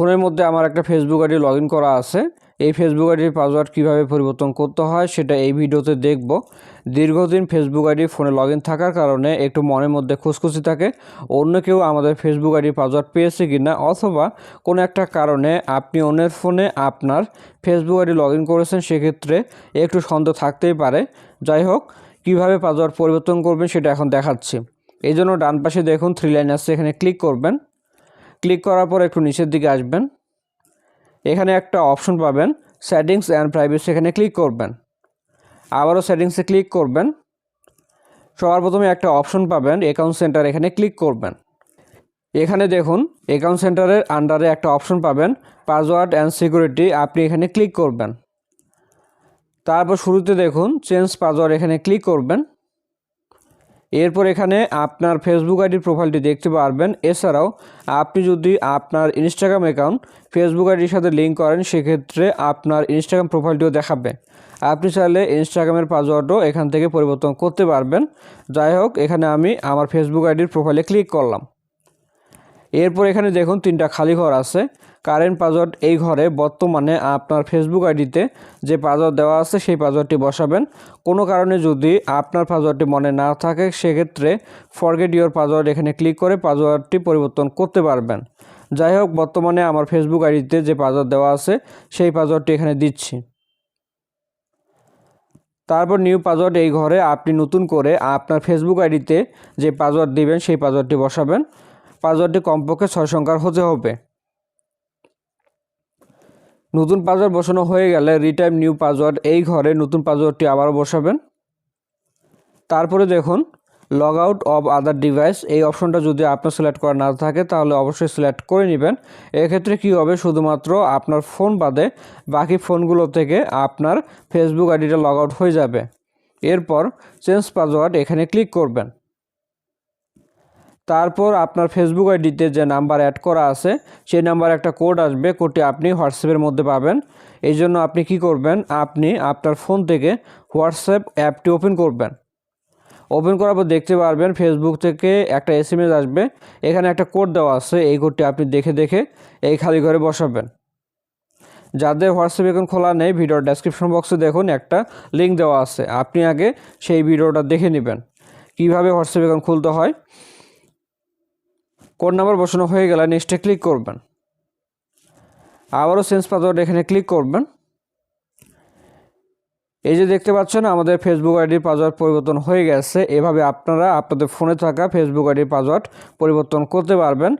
ফোনের মধ্যে আমার একটা ফেসবুক আইডি লগ করা আছে। এই ফেসবুক আইডির পাসওয়ার্ড কীভাবে পরিবর্তন করতে হয় সেটা এই ভিডিওতে দেখব। দীর্ঘদিন ফেসবুক আইডি ফোনে লগ থাকার কারণে একটু মনের মধ্যে খুশখুশি থাকে। অন্য কেউ আমাদের ফেসবুক আইডির পাসওয়ার্ড পেয়েছে কি না অথবা কোনো একটা কারণে আপনি অন্যের ফোনে আপনার ফেসবুক আইডি লগ করেছেন সেক্ষেত্রে একটু সন্দেহ থাকতেই পারে। যাই হোক, কীভাবে পাসওয়ার্ড পরিবর্তন করবেন সেটা এখন দেখাচ্ছি। এই জন্য ডান পাশে দেখুন থ্রি লাইন আছে, এখানে ক্লিক করবেন। ক্লিক করার পর একটু নিচের দিকে আসবেন। এখানে একটা অপশন পাবেন সেটিংস অ্যান্ড প্রাইভেসি এখানে ক্লিক করবেন। আবারও সেটিংসে ক্লিক করবেন। সবার প্রথমে একটা অপশন পাবেন অ্যাকাউন্ট সেন্টার এখানে ক্লিক করবেন। এখানে দেখুন অ্যাকাউন্ট সেন্টারের আন্ডারে একটা অপশন পাবেন পাসওয়ার্ড অ্যান্ড সিকিউরিটি আপনি এখানে ক্লিক করবেন। তারপর শুরুতে দেখুন চেঞ্জ পাসওয়ার্ড এখানে ক্লিক করবেন। এরপর এখানে আপনার ফেসবুক আইডির প্রোফাইলটি দেখতে পারবেন। এছাড়াও আপনি যদি আপনার ইনস্টাগ্রাম অ্যাকাউন্ট ফেসবুক আইডির সাথে লিঙ্ক করেন, সেক্ষেত্রে আপনার ইনস্টাগ্রাম প্রোফাইলটিও দেখাবে। আপনি চাইলে ইনস্টাগ্রামের পাসওয়ার্ডও এখান থেকে পরিবর্তন করতে পারবেন। যাই হোক, এখানে আমি আমার ফেসবুক আইডির প্রোফাইলে ক্লিক করলাম। এরপর এখানে দেখুন তিনটা খালি ঘর আছে। কারেন্ট পাসওয়ার্ড এই ঘরে বর্তমানে আপনার ফেসবুক আইডিতে যে পাসওয়ার্ড দেওয়া আছে সেই পাসওয়ার্ডটি বসাবেন। কোনো কারণে যদি আপনার পাসওয়ার্ডটি মনে না থাকে, সেক্ষেত্রে ফরগেট ইওর পাসওয়ার্ড এখানে ক্লিক করে পাসওয়ার্ডটি পরিবর্তন করতে পারবেন। যাই হোক, বর্তমানে আমার ফেসবুক আইডিতে যে পাসওয়ার্ড দেওয়া আছে, সেই পাসওয়ার্ডটি এখানে দিচ্ছি। তারপর নিউ পাসওয়ার্ড এই ঘরে আপনি নতুন করে আপনার ফেসবুক আইডিতে যে পাসওয়ার্ড দিবেন, সেই পাসওয়ার্ডটি বসাবেন। পাসওয়ার্ডটি কমপক্ষে ছয় সংখ্যার হতে হবে। নতুন পাসওয়ার্ড বসানো হয়ে গেলে রিটাইম নিউ পাসওয়ার্ড এই ঘরে নতুন পাসওয়ার্ডটি আবারও বসাবেন। তারপরে দেখুন, log out of other device এই অপশনটা যদি আপনার সিলেক্ট করা না থাকে তাহলে অবশ্যই সিলেক্ট করে নেবেন। এক্ষেত্রে কী হবে? শুধুমাত্র আপনার ফোন বাদে বাকি ফোনগুলো থেকে আপনার ফেসবুক আইডিটা লগ আউট হয়ে যাবে। এরপর চেঞ্জ পাসওয়ার্ড এখানে ক্লিক করবেন। তারপর আপনার ফেসবুক আইডিতে যে নাম্বার অ্যাড করা আছে, সেই নাম্বার একটা কোড আসবে। কোডটি আপনি হোয়াটসঅ্যাপের মধ্যে পাবেন। এই জন্য আপনি কি করবেন? আপনি আপনার ফোন থেকে হোয়াটসঅ্যাপ অ্যাপটি ওপেন করবেন। ওপেন করার পর দেখতে পারবেন ফেসবুক থেকে একটা এস আসবে। এখানে একটা কোড দেওয়া আছে। এই কোডটি আপনি দেখে দেখে এই খালি ঘরে বসাবেন। যাদের হোয়াটসঅ্যাপ এখন খোলা নেই, ভিডিওর ডেসক্রিপশন বক্সে দেখুন একটা লিঙ্ক দেওয়া আছে। আপনি আগে সেই ভিডিওটা দেখে নেবেন। কীভাবে হোয়াটসঅ্যাপ এখন খুলতে হয়? কোড নাম্বার বসানো হয়ে গেলে নেক্সটে ক্লিক করবেন। আবারও সেন্স পাসওয়ার্ড এখানে ক্লিক করবেন। এই যে দেখতে পাচ্ছেন, আমাদের ফেসবুক আইডির পাসওয়ার্ড পরিবর্তন হয়ে গেছে। এভাবে আপনারা আপনাদের ফোনে থাকা ফেসবুক আইডির পাসওয়ার্ড পরিবর্তন করতে পারবেন।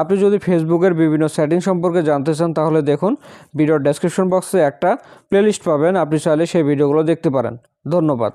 আপনি যদি ফেসবুকের বিভিন্ন সেটিং সম্পর্কে জানতে চান, তাহলে দেখুন ভিডিওর ডেসক্রিপশন বক্সে একটা প্লেলিস্ট পাবেন। আপনি চাইলে সেই ভিডিওগুলো দেখতে পারেন। ধন্যবাদ।